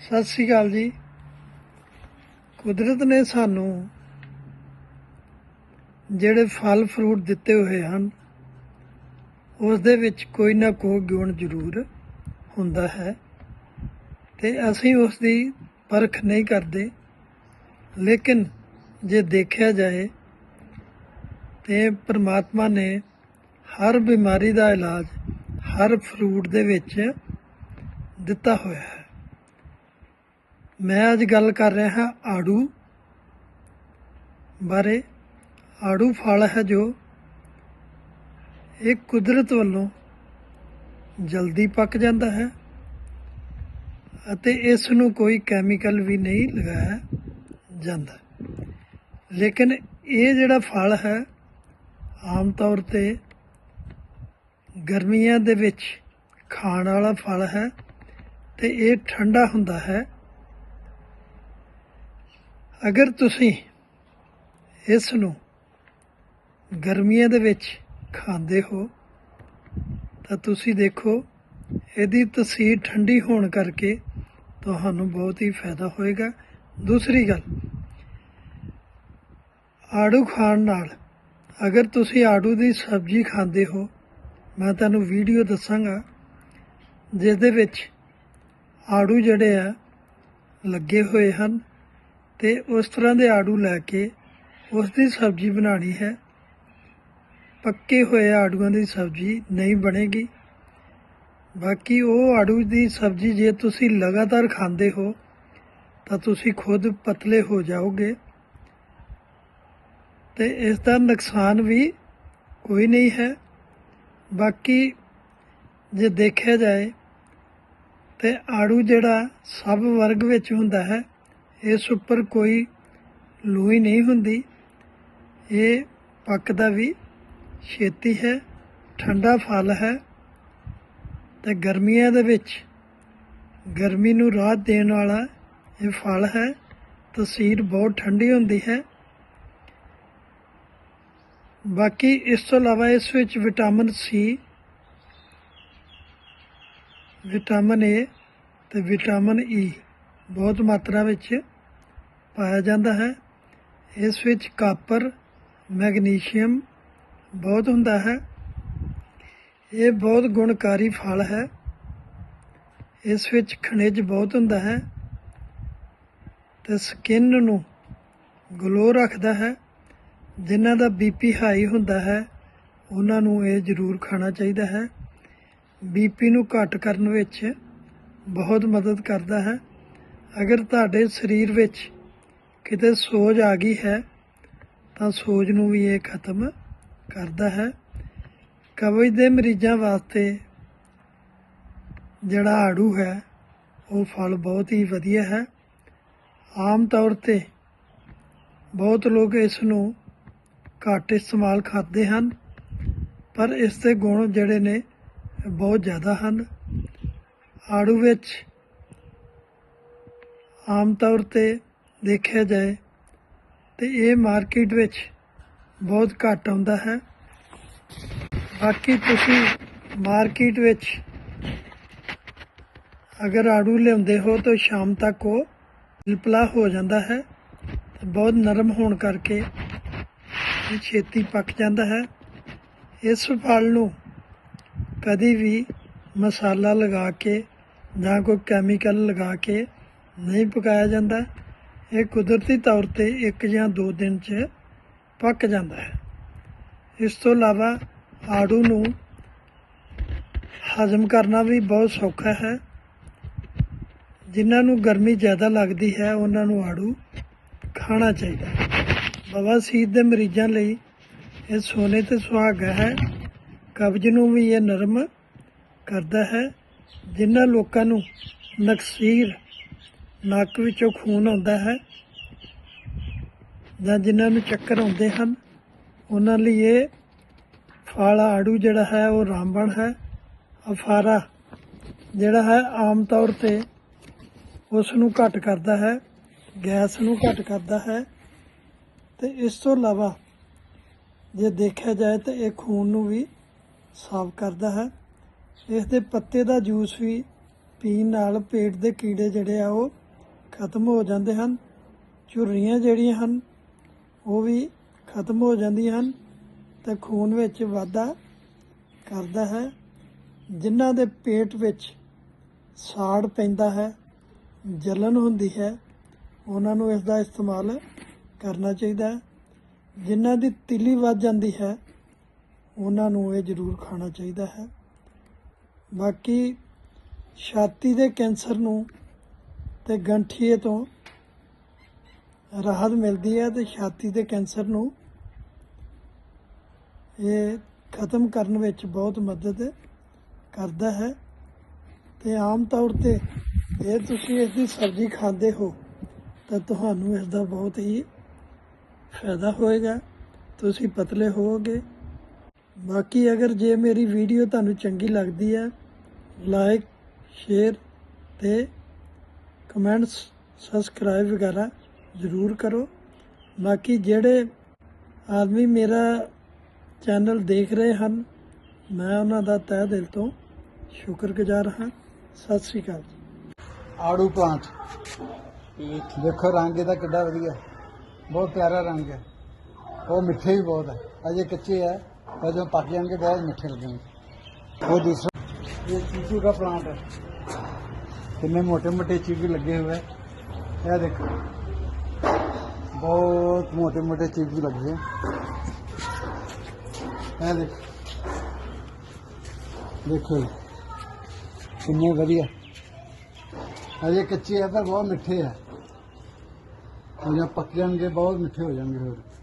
ਸਤਿ ਸ੍ਰੀ ਅਕਾਲ ਜੀ। ਕੁਦਰਤ ਨੇ ਸਾਨੂੰ ਜਿਹੜੇ ਫਲ ਫਰੂਟ ਦਿੱਤੇ ਹੋਏ ਹਨ ਉਸ ਦੇ ਵਿੱਚ ਕੋਈ ਨਾ ਕੋਈ ਗੁਣ ਜ਼ਰੂਰ ਹੁੰਦਾ ਹੈ ਤੇ ਅਸੀਂ ਉਸ ਦੀ ਪਰਖ ਨਹੀਂ ਕਰਦੇ। ਲੇਕਿਨ ਜੇ ਦੇਖਿਆ ਜਾਏ ਤੇ ਪ੍ਰਮਾਤਮਾ ਨੇ ਹਰ ਬਿਮਾਰੀ ਦਾ ਇਲਾਜ ਹਰ ਫਰੂਟ ਦੇ ਵਿੱਚ ਦਿੱਤਾ ਹੋਇਆ ਹੈ। ਮੈਂ ਅੱਜ ਗੱਲ ਕਰ ਰਿਹਾ ਹਾਂ ਆੜੂ ਬਾਰੇ। ਆੜੂ ਫਲ ਹੈ ਜੋ ਇਹ ਕੁਦਰਤ ਵੱਲੋਂ ਜਲਦੀ ਪੱਕ ਜਾਂਦਾ ਹੈ ਅਤੇ ਇਸ ਨੂੰ ਕੋਈ ਕੈਮੀਕਲ ਵੀ ਨਹੀਂ ਲਗਾਇਆ ਜਾਂਦਾ। ਲੇਕਿਨ ਇਹ ਜਿਹੜਾ ਫਲ ਹੈ, ਆਮ ਤੌਰ ਤੇ ਗਰਮੀਆਂ ਦੇ ਵਿੱਚ ਖਾਣ ਵਾਲਾ ਫਲ ਹੈ ਤੇ ਇਹ ਠੰਡਾ ਹੁੰਦਾ ਹੈ। ਅਗਰ ਤੁਸੀਂ ਇਸ ਨੂੰ ਗਰਮੀਆਂ ਦੇ ਵਿੱਚ ਖਾਂਦੇ ਹੋ, ਤਾਂ ਤੁਸੀਂ ਦੇਖੋ, ਇਹਦੀ ਤਸੀਰ ਠੰਡੀ ਹੋਣ ਕਰਕੇ ਤੁਹਾਨੂੰ ਬਹੁਤ ਹੀ ਫਾਇਦਾ ਹੋਏਗਾ। ਦੂਸਰੀ ਗੱਲ, ਆੜੂ ਖਾਣ ਨਾਲ ਅਗਰ ਤੁਸੀਂ ਆੜੂ ਦੀ ਸਬਜ਼ੀ ਖਾਂਦੇ ਹੋ, ਮੈਂ ਤੁਹਾਨੂੰ ਵੀਡੀਓ ਦੱਸਾਂਗਾ ਜਿਸ ਦੇ ਵਿੱਚ ਆੜੂ ਜਿਹੜੇ ਆ, ਲੱਗੇ ਹੋਏ ਹਨ। ਤੇ ਉਸ ਤਰ੍ਹਾਂ ਦੇ ਆੜੂ ਲੈ ਕੇ ਉਸ ਦੀ ਸਬਜ਼ੀ ਬਣਾਣੀ ਹੈ। ਪੱਕੇ ਹੋਏ ਆੜੂਆਂ ਦੀ ਸਬਜ਼ੀ ਨਹੀਂ ਬਣੇਗੀ। ਬਾਕੀ ਉਹ ਆੜੂ ਦੀ ਸਬਜ਼ੀ ਜੇ ਤੁਸੀਂ ਲਗਾਤਾਰ ਖਾਂਦੇ ਹੋ, ਤਾਂ ਤੁਸੀਂ ਖੁਦ ਪਤਲੇ ਹੋ ਜਾਓਗੇ। ਤੇ ਇਸ ਦਾ ਨੁਕਸਾਨ ਵੀ ਕੋਈ ਨਹੀਂ ਹੈ। ਬਾਕੀ ਜੇ ਦੇਖਿਆ ਜਾਏ, ਤੇ ਆੜੂ ਜਿਹੜਾ ਸਭ ਵਰਗ ਵਿੱਚ ਹੁੰਦਾ ਹੈ ਇਸ ਉੱਪਰ ਕੋਈ ਲੂਈ ਨਹੀਂ ਹੁੰਦੀ। ਇਹ ਪੱਕਦਾ ਵੀ ਛੇਤੀ ਹੈ, ਠੰਡਾ ਫਲ ਹੈ ਤੇ ਗਰਮੀਆਂ ਦੇ ਵਿੱਚ ਗਰਮੀ ਨੂੰ ਰਾਹਤ ਦੇਣ ਵਾਲਾ ਇਹ ਫਲ ਹੈ। ਤਸੀਰ ਬਹੁਤ ਠੰਡੀ ਹੁੰਦੀ ਹੈ। ਬਾਕੀ ਇਸ ਤੋਂ ਇਲਾਵਾ ਇਸ ਵਿੱਚ ਵਿਟਾਮਿਨ ਸੀ ਵਿਟਾਮਿਨ ਏ ਤੇ ਵਿਟਾਮਿਨ ਈ ਬਹੁਤ ਮਾਤਰਾ ਵਿੱਚ ਪਾਇਆ ਜਾਂਦਾ ਹੈ। ਇਸ ਵਿੱਚ ਕਾਪਰ, ਮੈਗਨੀਸ਼ੀਅਮ ਬਹੁਤ ਹੁੰਦਾ ਹੈ। ਇਹ ਬਹੁਤ ਗੁਣਕਾਰੀ ਫਲ ਹੈ। ਇਸ ਵਿੱਚ ਖਣਿਜ ਬਹੁਤ ਹੁੰਦਾ ਹੈ ਤੇ ਸਕਿਨ ਨੂੰ ਗਲੋ ਰੱਖਦਾ ਹੈ। ਜਿਨ੍ਹਾਂ ਦਾ ਬੀਪੀ ਹਾਈ ਹੁੰਦਾ ਹੈ, ਉਹਨਾਂ ਨੂੰ ਇਹ ਜ਼ਰੂਰ ਖਾਣਾ ਚਾਹੀਦਾ ਹੈ। ਬੀਪੀ ਨੂੰ ਘੱਟ ਕਰਨ ਵਿੱਚ ਬਹੁਤ ਮਦਦ ਕਰਦਾ ਹੈ। ਅਗਰ ਤੁਹਾਡੇ ਸਰੀਰ ਵਿੱਚ ਕਿਤੇ ਸੋਜ ਆ ਗਈ ਹੈ, ਤਾਂ ਸੋਜ ਨੂੰ ਵੀ ਇਹ ਖਤਮ ਕਰਦਾ ਹੈ। ਕਬਜ਼ ਦੇ ਮਰੀਜ਼ਾਂ ਵਾਸਤੇ ਜਿਹੜਾ ਆੜੂ ਹੈ, ਉਹ ਫਲ ਬਹੁਤ ਹੀ ਵਧੀਆ ਹੈ। ਆਮ ਤੌਰ ਤੇ ਬਹੁਤ ਲੋਕ ਇਸ ਨੂੰ ਘੱਟ ਇਸਤੇਮਾਲ ਕਰਦੇ ਹਨ, ਪਰ ਇਸ ਦੇ ਗੁਣ ਜਿਹੜੇ ਨੇ, ਬਹੁਤ ਜ਼ਿਆਦਾ ਹਨ। ਆੜੂ ਵਿੱਚ ਆਮ ਤੌਰ ਤੇ ਦੇਖਿਆ ਜਾਏ ਤੇ ਇਹ ਮਾਰਕੀਟ ਵਿੱਚ ਬਹੁਤ ਘੱਟ ਆਉਂਦਾ ਹੈ। ਬਾਕੀ ਤੁਸੀਂ ਮਾਰਕੀਟ ਵਿੱਚ ਅਗਰ ਆੜੂ ਲਿਆਉਂਦੇ ਹੋ ਤਾਂ ਸ਼ਾਮ ਤੱਕ ਉਹ ਲਿਪਲਾ ਹੋ ਜਾਂਦਾ ਹੈ ਤੇ ਬਹੁਤ ਨਰਮ ਹੋਣ ਕਰਕੇ ਇਹ ਛੇਤੀ ਪੱਕ ਜਾਂਦਾ ਹੈ। ਇਸ ਫਲ ਨੂੰ ਕਦੀ ਵੀ ਮਸਾਲਾ ਲਗਾ ਕੇ ਜਾਂ ਕੋਈ ਕੈਮੀਕਲ ਲਗਾ ਕੇ ਨਹੀਂ ਪਕਾਇਆ ਜਾਂਦਾ। ਇਹ ਕੁਦਰਤੀ ਤੌਰ ਤੇ ਇੱਕ ਜਾਂ ਦੋ ਦਿਨ 'ਚ ਪੱਕ ਜਾਂਦਾ ਹੈ। ਇਸ ਤੋਂ ਇਲਾਵਾ ਆੜੂ ਨੂੰ ਹਜ਼ਮ ਕਰਨਾ ਵੀ ਬਹੁਤ ਸੌਖਾ ਹੈ। ਜਿਨ੍ਹਾਂ ਨੂੰ ਗਰਮੀ ਜ਼ਿਆਦਾ ਲੱਗਦੀ ਹੈ, ਉਹਨਾਂ ਨੂੰ ਆੜੂ ਖਾਣਾ ਚਾਹੀਦਾ ਹੈ। ਬਵਾਸੀਰ ਦੇ ਮਰੀਜ਼ਾਂ ਲਈ ਇਹ ਸੋਨੇ ਤੇ ਸੁਹਾਗਾ ਹੈ। ਕਬਜ਼ ਨੂੰ ਵੀ ਇਹ ਨਰਮ ਕਰਦਾ ਹੈ, ਜਿਨ੍ਹਾਂ ਲੋਕਾਂ ਨੂੰ ਨਕਸੀਰ ਨੱਕ ਵਿੱਚੋਂ ਖੂਨ ਆਉਂਦਾ ਹੈ ਜਾਂ ਜਿਨ੍ਹਾਂ ਨੂੰ ਚੱਕਰ ਆਉਂਦੇ ਹਨ, ਉਹਨਾਂ ਲਈ ਇਹ ਫਲ ਆੜੂ ਜਿਹੜਾ ਹੈ ਉਹ ਰਾਮਬਣ ਹੈ, ਅਫਾਰਾ ਜਿਹੜਾ ਹੈ ਆਮ ਤੌਰ ਤੇ ਉਸ ਨੂੰ ਘੱਟ ਕਰਦਾ ਹੈ, ਗੈਸ ਨੂੰ ਘੱਟ ਕਰਦਾ ਹੈ ਤੇ ਇਸ ਤੋਂ ਇਲਾਵਾ ਜੇ ਦੇਖਿਆ ਜਾਏ ਤਾਂ ਇਹ ਖੂਨ ਨੂੰ ਵੀ ਸਾਫ਼ ਕਰਦਾ ਹੈ। ਇਸ ਦੇ ਪੱਤੇ ਦਾ ਜੂਸ ਵੀ ਪੀਣ ਨਾਲ ਪੇਟ ਦੇ ਕੀੜੇ ਜਿਹੜੇ ਆ ਉਹ ਖਤਮ ਹੋ ਜਾਂਦੇ ਹਨ। ਝੁਰੜੀਆਂ ਜਿਹੜੀਆਂ ਹਨ, ਉਹ ਵੀ ਖਤਮ ਹੋ ਜਾਂਦੀਆਂ ਹਨ ਤੇ ਖੂਨ ਵਿੱਚ ਵਾਧਾ ਕਰਦਾ ਹੈ। ਜਿਨ੍ਹਾਂ ਦੇ ਪੇਟ ਵਿੱਚ ਸਾੜ ਪੈਂਦਾ ਹੈ, ਜਲਨ ਹੁੰਦੀ ਹੈ, ਉਹਨਾਂ ਨੂੰ ਇਸ ਦਾ ਇਸਤੇਮਾਲ ਕਰਨਾ ਚਾਹੀਦਾ ਹੈ। ਜਿਨ੍ਹਾਂ ਦੀ ਤਿੱਲੀ ਵੱਧ ਜਾਂਦੀ ਹੈ, ਉਹਨਾਂ ਨੂੰ ਇਹ ਜ਼ਰੂਰ ਖਾਣਾ ਚਾਹੀਦਾ ਹੈ। ਬਾਕੀ ਛਾਤੀ ਦੇ ਕੈਂਸਰ ਨੂੰ ਤੇ ਗੰਠੀਏ ਤੋਂ ਰਾਹਤ ਮਿਲਦੀ ਹੈ ਤੇ ਛਾਤੀ ਦੇ ਕੈਂਸਰ ਨੂੰ ਇਹ ਖਤਮ ਕਰਨ ਵਿੱਚ ਬਹੁਤ ਮਦਦ ਕਰਦਾ ਹੈ। ਤੇ ਆਮ ਤੌਰ ਤੇ ਜੇ ਤੁਸੀਂ ਇਸ ਦੀ ਸਬਜ਼ੀ ਖਾਂਦੇ ਹੋ, ਤਾਂ ਤੁਹਾਨੂੰ ਇਸ ਦਾ ਬਹੁਤ ਹੀ ਫਾਇਦਾ ਹੋਏਗਾ। ਤੁਸੀਂ ਪਤਲੇ ਹੋਵੋਗੇ। ਬਾਕੀ ਅਗਰ ਜੇ ਮੇਰੀ ਵੀਡੀਓ ਤੁਹਾਨੂੰ ਚੰਗੀ ਲੱਗਦੀ ਹੈ ਲਾਈਕ ਸ਼ੇਅਰ ਤੇ ਕਮੈਂਟਸ ਸਬਸਕ੍ਰਾਈਬ ਵਗੈਰਾ ਜ਼ਰੂਰ ਕਰੋ। ਬਾਕੀ ਜਿਹੜੇ ਆਦਮੀ ਮੇਰਾ ਚੈਨਲ ਦੇਖ ਰਹੇ ਹਨ, ਮੈਂ ਉਹਨਾਂ ਦਾ ਤਹਿ ਦਿਲ ਤੋਂ ਸ਼ੁਕਰਗੁਜ਼ਾਰ ਹਾਂ। ਸਤਿ ਸ੍ਰੀ ਅਕਾਲ ਆੜੂ ਪਲਾਂਟ। ਦੇਖੋ, ਰੰਗ ਇਹਦਾ ਕਿੱਡਾ ਵਧੀਆ। ਬਹੁਤ ਪਿਆਰਾ ਰੰਗ ਹੈ। ਉਹ ਮਿੱਠੇ ਵੀ ਬਹੁਤ ਹੈ। ਅਜੇ ਕੱਚੇ ਹੈ। ਪਰ ਜਦੋਂ ਪੱਕ ਜਾਣਗੇ ਬਹੁਤ ਮਿੱਠੇ ਲੱਗਣਗੇ। ਉਹ ਦੂਸਰਾ, ਇਹ ਚੀਕੂ ਦਾ ਪਲਾਂਟ ਹੈ। किन्ने मोटे मोटे चिग लगे हुए यह देखो, बहुत मोटे मोटे चिग लगे हैं। यह देखो देखो किन्ने बढ़िया। अजय कच्ची है पर बहुत मिठे है। और जब पक जाएँगे, बहुत मिठे हो जाएँगे। फिर